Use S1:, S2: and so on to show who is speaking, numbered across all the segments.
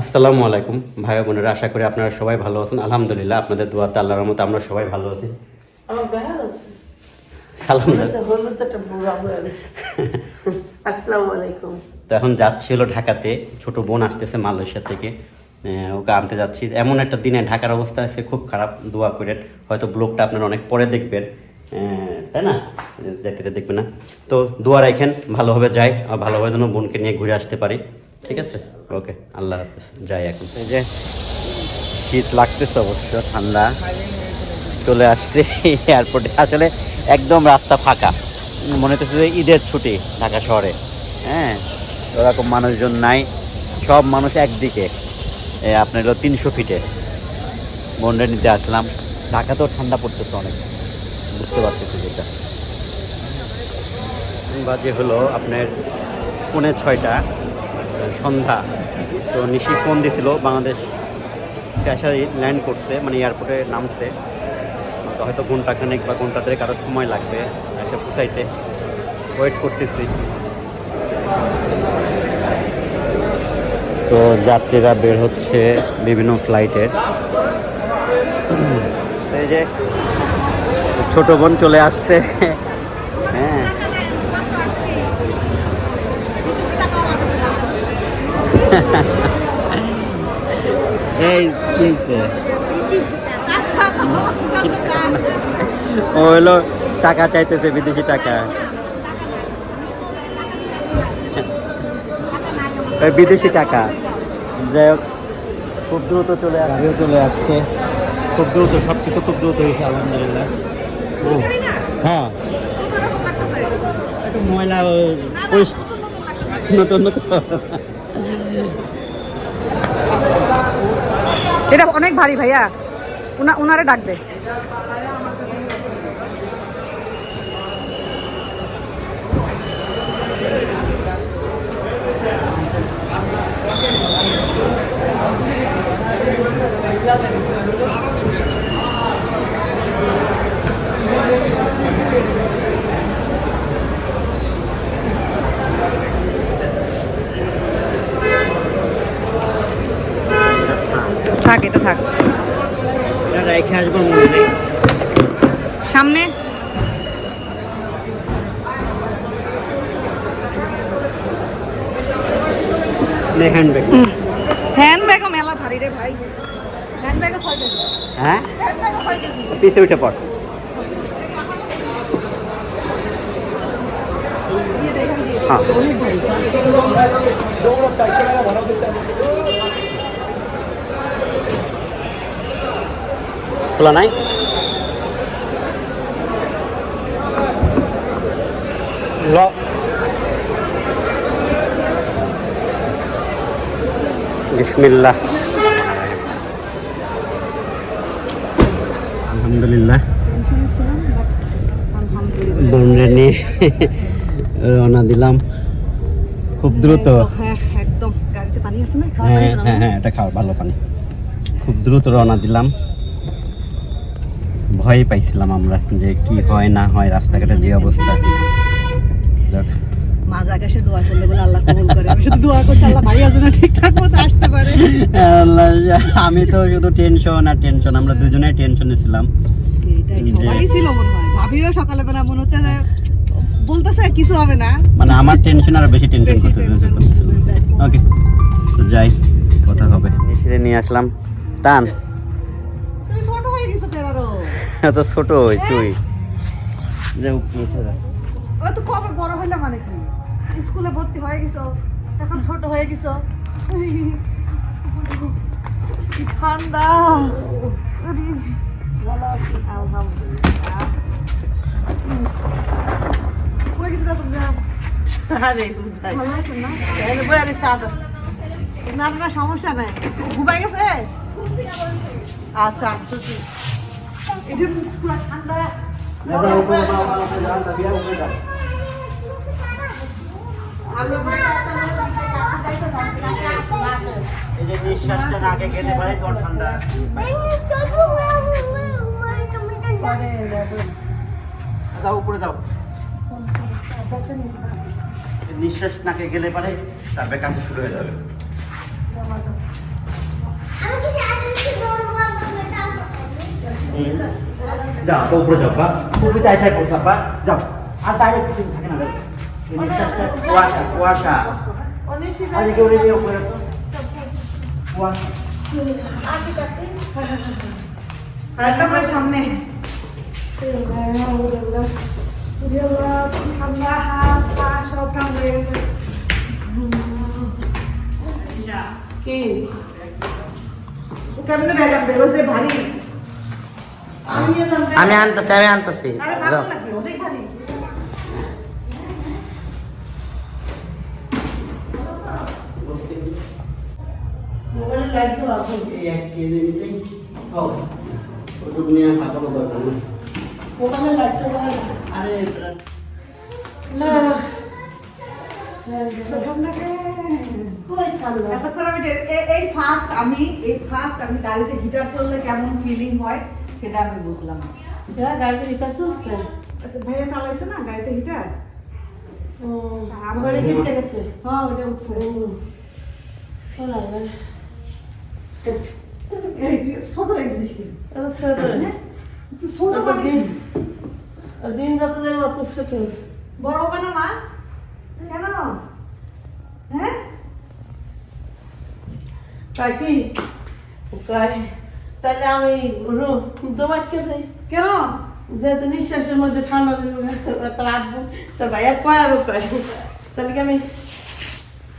S1: আসসালামু আলাইকুম। ভাই বোনেরা আশা করি আপনারা সবাই ভালো আছেন। আলহামদুলিল্লাহ আপনাদের দোয়াতে আল্লাহর রহমতে আমরা সবাই ভালো আছি।
S2: আমার
S1: সালাম দাও।
S2: হলুদ একটা বুড়া বুড়া গেছে আসসালামু আলাইকুম।
S1: তো এখন যাচ্ছি হলো ঢাকাতে ছোট বোন আসতেছে মালয়েশিয়া থেকে। ওকে আনতে যাচ্ছি। এমন একটা দিনে ঢাকার অবস্থা আছে খুব খারাপ দোয়া করেন। হয়তো ব্লগটা আপনারা অনেক পরে দেখবেন। তাই না? দেখতে দেখবে না। তো দোয়া রাখেন, ভালোভাবে যাই আর ভালোভাবে যেন বোনকে নিয়ে ঘুরে আসতে পারি। ঠিক আছে? ওকে, আল্লাহ হাফেজ। যাই এখন। এই যে, শীত লাগতেছে অবশ্য, ঠান্ডা। চলে আসছে এয়ারপোর্টে আসলে একদম রাস্তা ফাঁকা। মনে হচ্ছে যে ঈদের ছুটি ঢাকা শহরে। হ্যাঁ ওরকম মানুষজন নাই। সব মানুষ একদিকে। আপনার তিনশো ফিটে বন্ডে নিতে আসলাম। ঢাকাতেও ঠান্ডা পড়তেছে অনেক। বুঝতে পারতেছি যেটা। বাজে হলো আপনার পৌনে ছয়টা, সন্ধ্যা। তো নিশি ফোন দিয়েছিল বাংলাদেশ ক্যাশারি ল্যান্ড করছে মানে এয়ারপোর্টে নামছে। হয়তো ঘন্টাখানেক বা ঘণ্টা দেড়েক আরও সময় লাগবে, এসে পুষাইতে ওয়েট করতেছি। তো যাত্রীরা বের হচ্ছে বিভিন্ন ফ্লাইটের এই যে ছোট বোন চলে আসছে। হ্যাঁ। হলো টাকা চাইতেছে, বিদেশি টাকা। বিদেশি টাকা। যাই হোক, খুব দ্রুত চলে আসবে চলে আসছে। খুব দ্রুত সব কিছু খুব দ্রুত হয়েছে, আলহামদুলিল্লাহ। হ্যাঁ। ময়লা নতুন নতুন।
S3: এটা অনেক ভারী ভাইয়া। উনা উনারে ডাক দে। থাক
S1: হ্যান্ড ব্যাগ
S3: হ্যান্ডব্যাগও মেলা ভারী রে ভাই। হ্যান্ড ব্যাগও ছয় কেজি।
S1: হ্যাঁ?
S3: হ্যান্ড ব্যাগও ছয় কেজি।
S1: পিছে উঠে পড়। হ্যাঁ। খোলা নাই? ল বিসমিল্লাহ। আলহামদুলিল্লাহ। নিয়ে রওনা দিলাম। খুব দ্রুত।
S3: হ্যাঁ একদম। গাড়িতে পানি আছে না?
S1: হ্যাঁ হ্যাঁ হ্যাঁ এটা খাও ভালো পানি। খুব দ্রুত রওনা দিলাম। ভয় পাইছিলাম আমরা যে কি হয় না হয় রাস্তাঘাটে যে অবস্থা যাক,
S3: মাঝ আকাশে দোয়া করলে বলে আল্লাহ কবুল করে। শুধু দোয়া করছি আল্লাহ ভাইয়া যেন ঠিকঠাক
S1: আমি তো শুধু টেনশন আর টেনশন আমরা দুজনেই টেনশনে ছিলাম।
S3: সেটাই
S1: যে-
S3: সবারই ছিল মনে হয়। ভাবিরও সকালে মনে হচ্ছে যে বলতেছে কিছু হবে না।
S1: মানে আমার টেনশন আর বেশি টেনশন। ওকে তো যাই কথা হবে। এসে নিয়ে আসলাম। টান
S3: ছোট হয়ে গেছো তেরারও
S1: এত ছোট হই তুই। যে উঠে যা।
S3: ও তো কবে বড় হইলা মানে কি? স্কুলে ভর্তি হয়ে গেছো এখন ছোট হয়ে গেছো। কি ঠান্ডা। আরে, আলহামদুলিল্লাহ কই গেছিলা
S2: আরে
S3: ভালো আছেন না
S2: বই আরে সাদা
S3: না না সমস্যা নাই। ঘুমাই গেছে? আচ্ছা আসতেছি এটা পুরো ঠান্ডা।
S1: এই যে নিঃশ্বাসটা নাকে গেলে পরে তোর ঠান্ডা। যাও উপরে যাও নিঃশ্বাস নাকে গেলে পারে তারপরে কাজ শুরু হয়ে যাবে। যাও উপরে যাও বা। উপরে তাই তাই পড়ছা বা যাও। আর বাইরে কিছু থাকে না নিঃশ্বাসটা কুয়াশা কুয়াশা।
S3: অনিশ্চিত
S1: আর কেউ উপরে তো কুয়াশা
S3: আর একটা প্রায় সামনে। ঠান্ডা হাত পা সব ঠান্ডা হয়ে গেছে কি? কেমনে ব্যাগ আনবে? ভারী। আমিও জানতে
S2: আমি আনতেছি আমি আনতেছি।
S3: আরে ভালো নাকি অনেক ভারী। জ্বালা আছে।
S1: এই এক কেজি নিতেই হবে ওটুকু নিয়ে দরকার আরে
S3: এই ফার্স্ট আমি এই ফার্স্ট আমি গাড়িতে হিটার চললে কেমন ফিলিং হয় সেটা আমি বুঝলাম
S4: হ্যাঁ গাড়িতে হিটার চলছে?
S3: আচ্ছা ভাইয়া চালাইছে না গাড়িতে হিটার
S4: আমার কি উঠে গেছে।
S3: হ্যাঁ ওটা উঠছে। ছোট এক্সিস্টিং
S4: এত ছোট
S3: ছোট
S4: দিন? দিন। যত যাবে অত ছোট
S3: বড় হবে না মা? কেন? হ্যাঁ?
S4: তাই কি? তাহলে আমি রুম দোমাইকে যাই
S3: কেন?
S4: যেহেতু নিঃশ্বাসের মধ্যে ঠান্ডা তার আটবো তার ভাইয়া কয় আরও কয়। তাহলে কি আমি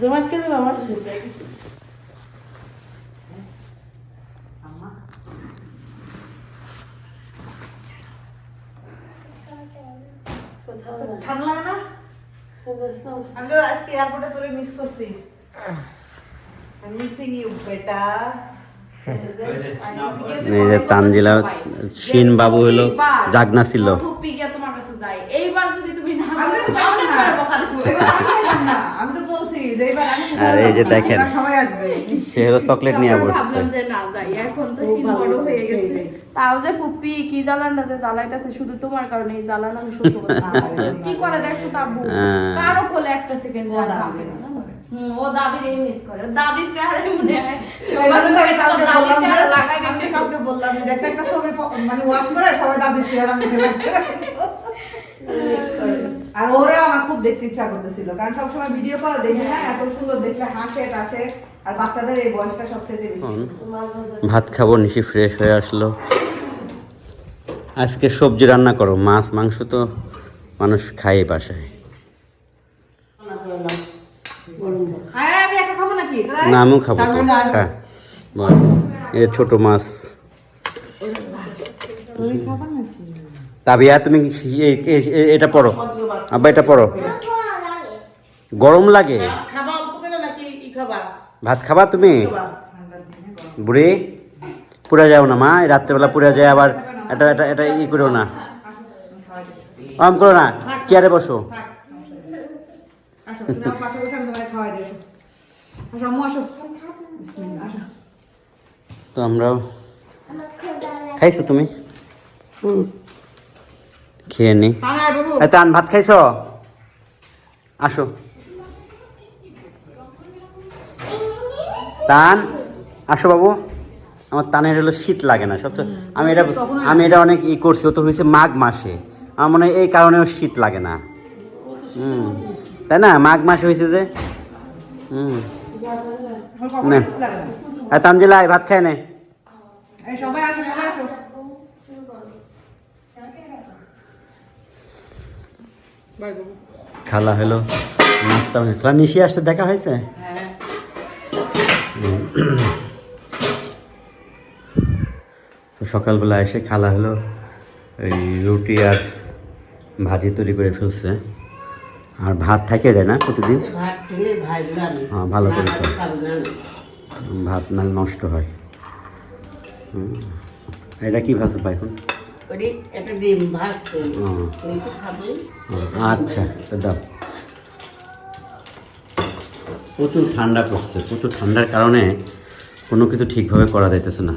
S4: দোমাইকে যাব আমার
S3: আম্মা
S4: কোথাও না
S3: ঠান্ডা লাগে না? আমি আজকে এয়ারপোর্টে তোরে মিস করছি। আই মিসিং ইউ বেটা।
S1: এই যে তানজিলা শিন বাবু হলো জাগনা ছিল।
S5: তোমার কাছে যাই। এইবার যদি তুমি না
S3: আমি তো বলছি যে আমি
S1: আর এই যে দেখেন।
S3: সবাই আসবে।
S1: সে হলো চকলেট নিয়ে
S5: এখন তো
S3: খুব
S5: বড় হয়ে
S3: হয়েছে,
S5: গেছে
S3: সেই।
S5: তাও যে ফুপি কি জ্বালান না যে জ্বালাইতেছে শুধু তোমার কারণে এই জ্বালান আমি সহ্য করতে পারি কি করে দেখছ তাব্বু
S1: হ্যাঁ।
S5: কারও কোলে একটা সেকেন্ড
S3: ও দাদি
S5: ও দাদির এই মিস করে। দাদির চেহারায় মনে হয়
S3: কালকে বললাম যে-
S5: চেহারা
S3: একটা একটা ছবি মানে ওয়াশ করে সবাই দাদি চেয়ার আমি আর ওরা আমার খুব দেখতে ইচ্ছা করতেছিল কারণ সবসময় ভিডিও কল দেখি না এত সুন্দর দেখলে হাসে টাসে। আর বাচ্চাদের এই বয়সটা সবচেয়ে বেশি
S1: ভাত খাব নিশি ফ্রেশ হয়ে আসলো। আজকে সবজি রান্না করো। মাছ মাংস তো মানুষ খায় বাসায়।
S3: হ্যাঁ?
S1: না আমিও খাব তো। হ্যাঁ বল। এই ছোট মাছ। তাবিয়া তুমি এটা পড়ো। আব্বা এটা পড়ো। গরম লাগে।
S4: খাবা
S1: ভাত খাবা তুমি? বুড়ি পুরা যাও না মা রাত্রেবেলা পুরা যায় আবার এটা এটা এটা ই করো না। আম করো না চেয়ারে বসো। তো আমরাও খাইছো তুমি? খেয়ে নি।
S3: হ্যাঁ
S1: তান ভাত খাইছ? আসো। তান আসো বাবু। আমার তানের হলো শীত লাগে না সবচেয়ে আমি এটা আমি এটা অনেক ই করছি ও তো হয়েছে মাঘ মাসে। আমার মনে হয় এই কারণেও শীত লাগে না। হুম তাই না? মাঘ মাসে হয়েছে যে। হুম। না। তানজিলা ভাত খায় নে। খালা হলো নাস্তা খালা নিশি আসতে দেখা হয়েছে?
S3: হ্যাঁ।
S1: তো সকালবেলা এসে খালা হলো এই রুটি আর ভাজি তৈরি করে ফেলছে। আর ভাত থাকে যায় না প্রতিদিন? হ্যাঁ, ভালো করে। ভাত না নষ্ট হয়। এটা কি ভাজছে ভাই এখন?
S2: খাবে
S1: আচ্ছা দাও। প্রচুর ঠান্ডা পড়ছে প্রচুর ঠান্ডার কারণে কোনো কিছু ঠিকভাবে করা যাইতেছে না।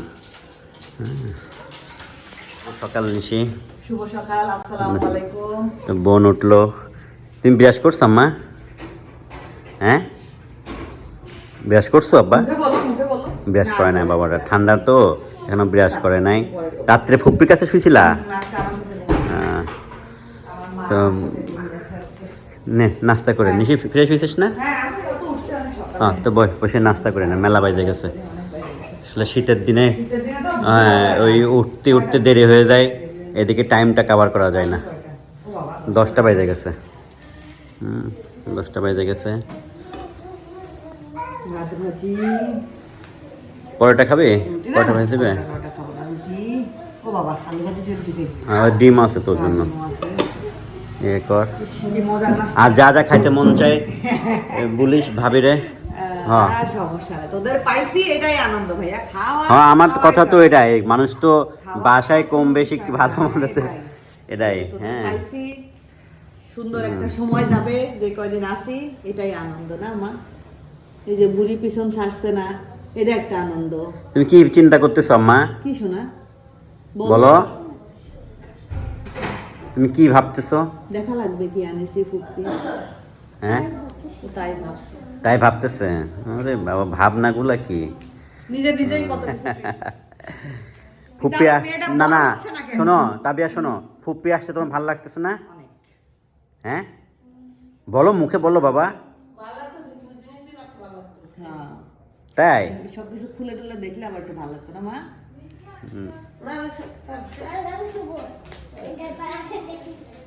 S1: সকাল নিশি।
S3: শুভ সকাল আসসালামু আলাইকুম।
S1: তো বোন উঠল। তুমি বিরাজ করছ আম্মা? হ্যাঁ? ব্রাশ করছ আব্বা? ব্রাশ করে নাই বাবাটা ঠান্ডা তো এখনও ব্রাশ করে নাই। রাত্রে ফুপির কাছে শুয়েছিলা তো। নে নাস্তা করে। নিশি ফ্রেশ হয়েছিস না?
S3: হ্যাঁ।
S1: হ্যাঁ তো বসে নাস্তা করে না। মেলা বাইজে গেছে। আসলে শীতের দিনে হ্যাঁ, ওই উঠতে উঠতে দেরি হয়ে যায় এদিকে টাইমটা কভার করা যায় না। দশটা বাজে গেছে। হুম দশটা বাজে গেছে। পরোটা খাবে? পরোটা ভেজে দেবে? ডিম আছে তোর জন্য। এ কর। আর যা যা খাইতে মন চায় এ বলিস ভাবি রে হ্যাঁ। হ্যাঁ আমার কথা তো এটাই মানুষ তো বাসায় কম বেশি
S3: সমস্যা
S1: ভালো মন্দ
S3: এটাই।
S1: হ্যাঁ।
S3: সুন্দর একটা সময় যাবে যে কয়দিন আসি এটাই আনন্দ না মা? এই যে বুড়ি পিছন ছাড়ছে না এটা একটা আনন্দ।
S1: তুমি কি চিন্তা করতেছ আম্মা?
S3: কি শোনা?
S1: বলো। তুমি কি ভাবতেছ?
S3: দেখা লাগবে কি আনেছি ফুটছি
S1: হ্যাঁ?
S3: তাই ভাবছি।
S1: তাই ভাবতেছে? আরে বাবা ভাবনাগুলা কি?
S3: নিজে নিজেই কত কিছু
S1: ফুপিয়া না না? শোনো তাবিয়া শোনো ফুপি আসছে তোমার ভালো লাগতেছে না? হ্যাঁ? বলো মুখে বলো বাবা।
S3: হ্যাঁ।
S1: তাই?
S3: সবকিছু খুলে টুলে দেখলে আবার একটু ভালো লাগতো না মা?
S4: না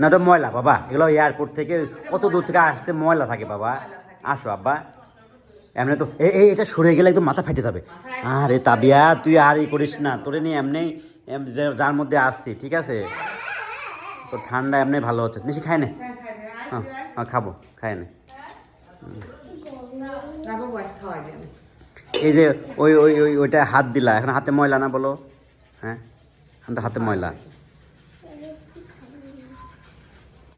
S4: তার-
S1: ওটা ময়লা বাবা। এগুলো এয়ারপোর্ট থেকে কত দূর থেকে আসতে ময়লা থাকে বাবা। আসো আব্বা। এমনি তো এই এটা সরে গেলে একদম মাথা ফেটে যাবে। আরে তাবিয়া তুই আর ই করিস না। তোরে নিয়ে এমনি যার মধ্যে আসছি ঠিক আছে? তো ঠান্ডা এমনি ভালো হচ্ছে। নিশি খায় না। হ্যাঁ হ্যাঁ খাব খায় না। এই যে ওই ওই ওই ওইটা হাত দিলা। এখন হাতে ময়লা না বলো? হ্যাঁ? হাতে ময়লা।